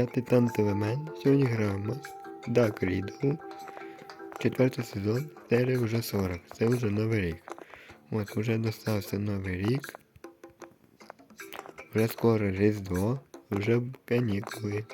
Я Титан Телемен. Сьогодні граємо Dark Riddle. Четвертий сезон, серія вже 40. Це вже новий рік. От, вже достався новий рік. Вже скоро Різдво, вже канікули.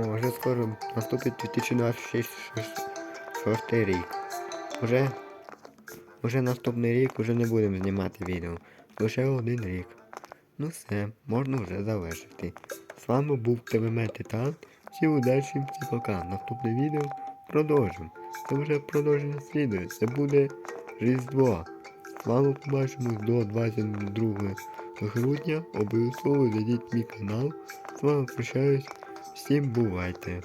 Вже скоро наступить 2026 рік. Уже, уже наступний рік вже не будемо знімати відео. Лише один рік. Ну все, можна вже завершити. З вами був ТВМ Титан. Всім удачі, всім пока. Наступне відео продовжимо. Це вже продовження слідує. Це буде Різдво. З вами побачимось до 22 грудня. Обов'язково зайдіть мій канал. З вами прощаюсь. Всім бувайте!